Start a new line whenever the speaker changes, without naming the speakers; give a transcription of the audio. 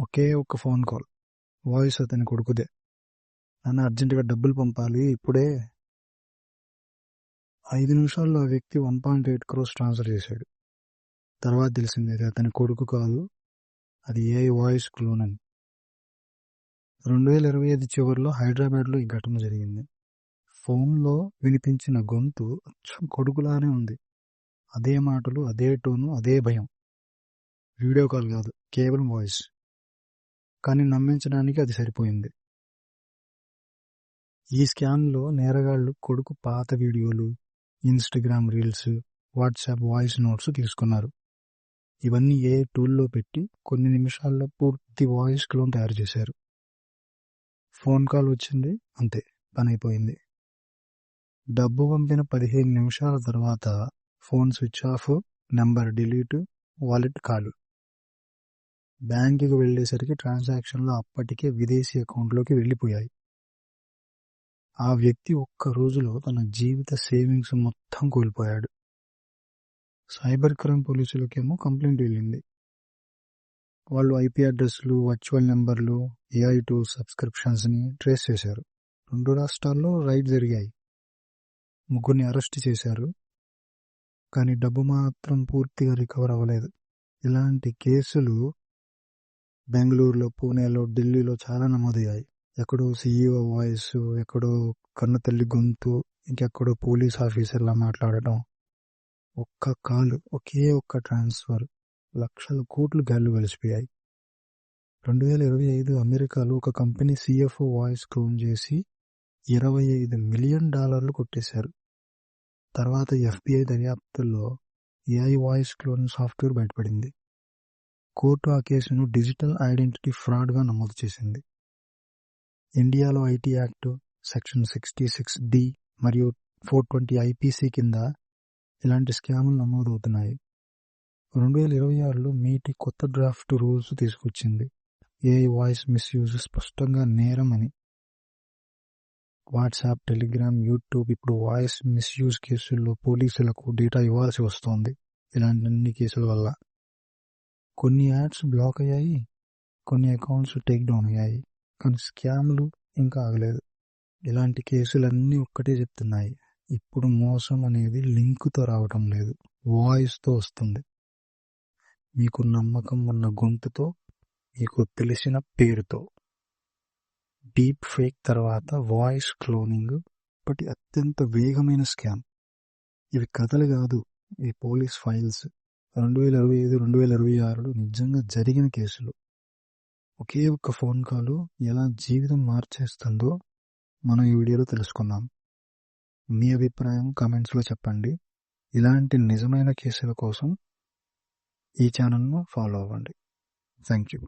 ఒకే ఒక్క phone call. Voice అతని కొడుకుదే. నాన్న అర్జెంటుగా డబ్బులు పంపాలి ఇప్పుడే. ఐదు నిమిషాల్లో ఆ వ్యక్తి one point eight crores transfer చేశాడు. తర్వాత తెలిసింది అది అతని కొడుకు కాదు అది ఏ వాయిస్ క్లోన్ అని రెండు వేల ఇరవై ఐదు చివరిలో హైదరాబాద్లో ఈ ఘటన జరిగింది. ఫోన్లో వినిపించిన గొంతు అచ్చం కొడుకులానే ఉంది. అదే మాటలు అదే టోను అదే భయం. వీడియో కాల్ కాదు కేవలం వాయిస్. కానీ నమ్మించడానికి అది సరిపోయింది. ఈ స్కామ్లో నేరగాళ్ళు కొడుకు పాత వీడియోలు Instagram reels WhatsApp voice notes తీసుకున్నారు. ఇవన్నీ ఏ టూల్లో పెట్టి కొన్ని నిమిషాల్లో పూర్తి వాయిస్ క్లోన్ తయారు చేశారు. ఫోన్ కాల్ వచ్చింది అంతే పని అయిపోయింది డబ్బు పంపిన పదిహేను నిమిషాల తర్వాత phone switch off number delete wallet కాలు. బ్యాంకుకి వెళ్ళేసరికి ట్రాన్సాక్షన్లు అప్పటికే విదేశీ అకౌంట్లోకి వెళ్ళిపోయాయి. ఆ వ్యక్తి ఒక్క రోజులో తన జీవిత సేవింగ్స్ మొత్తం కోల్పోయాడు. సైబర్ క్రైమ్ పోలీసులకేమో కంప్లైంట్ వెళ్ళింది. వాళ్ళు ఐపీ అడ్రస్లు వర్చువల్ నెంబర్లు ఏఐ టూ సబ్స్క్రిప్షన్స్ని ట్రేస్ చేశారు. రెండు రాష్ట్రాల్లో రైడ్ జరిగాయి. ముగ్గురిని అరెస్ట్ చేశారు. కానీ డబ్బు మాత్రం పూర్తిగా రికవర్ అవ్వలేదు. ఇలాంటి కేసులు బెంగళూరులో పూణేలో ఢిల్లీలో చాలా నమోదయ్యాయి. ఎక్కడో సీఈఓ వాయిస్ ఎక్కడో కన్న తల్లి గొంతు ఇంకెక్కడో పోలీస్ ఆఫీసర్లా మాట్లాడటం. ఒక్క కాలు ఒకే ఒక్క ట్రాన్స్ఫర్. లక్షల కోట్లు గాల్లు కలిసిపోయాయి రెండు వేల ఇరవై ఐదు అమెరికాలో ఒక కంపెనీ సిఎఫ్ఓ వాయిస్ క్లోన్ చేసి ఇరవై ఐదు మిలియన్ డాలర్లు కొట్టేశారు. తర్వాత ఎఫ్బిఐ దర్యాప్తుల్లో ఏఐ వాయిస్ క్లోన్ సాఫ్ట్వేర్ బయటపడింది. కోర్టు ఆ కేసును డిజిటల్ ఐడెంటిటీ ఫ్రాడ్గా నమోదు చేసింది. ఇండియాలో IT act section sixty six D మరియు ఫోర్ ట్వంటీ ఐపీసీ కింద ఇలాంటి స్కాములు నమోదవుతున్నాయి. రెండు వేల ఇరవై ఆరులో మీటి కొత్త డ్రాఫ్ట్ రూల్స్ తీసుకొచ్చింది. ఏ వాయిస్ మిస్యూజ్ స్పష్టంగా నేరం అని వాట్సాప్ టెలిగ్రామ్ యూట్యూబ్ ఇప్పుడు వాయిస్ మిస్యూజ్ కేసుల్లో పోలీసులకు డేటా ఇవ్వాల్సి వస్తోంది. ఇలాంటి అన్ని కేసుల వల్ల. కొన్ని యాడ్స్ బ్లాక్ అయ్యాయి కొన్ని అకౌంట్స్ టేక్ డౌన్ అయ్యాయి కానీ స్కామ్లు ఇంకా ఆగలేదు. ఇలాంటి కేసులన్నీ ఒక్కటే చెప్తున్నాయి. ఇప్పుడు మోసం అనేది లింకుతో రావటం లేదు వాయిస్తో వస్తుంది. మీకు నమ్మకం ఉన్న గొంతుతో మీకు తెలిసిన పేరుతో. డీప్ ఫేక్ తర్వాత వాయిస్ క్లోనింగ్ ఇప్పటి అత్యంత వేగమైన స్కామ్. ఇవి కథలు కాదు ఈ పోలీస్ ఫైల్స్. రెండు వేల ఇరవై ఐదు రెండు వేల ఇరవై ఆరులో నిజంగా జరిగిన కేసులు. ఒకే ఒక్క ఫోన్ కాల్ ఎలా జీవితం మార్చేస్తుందో మనం ఈ వీడియోలో తెలుసుకుందాం. మీ అభిప్రాయం కామెంట్స్లో చెప్పండి. ఇలాంటి నిజమైన కేసుల కోసం ఈ ఛానల్ను ఫాలో అవ్వండి. Thank you.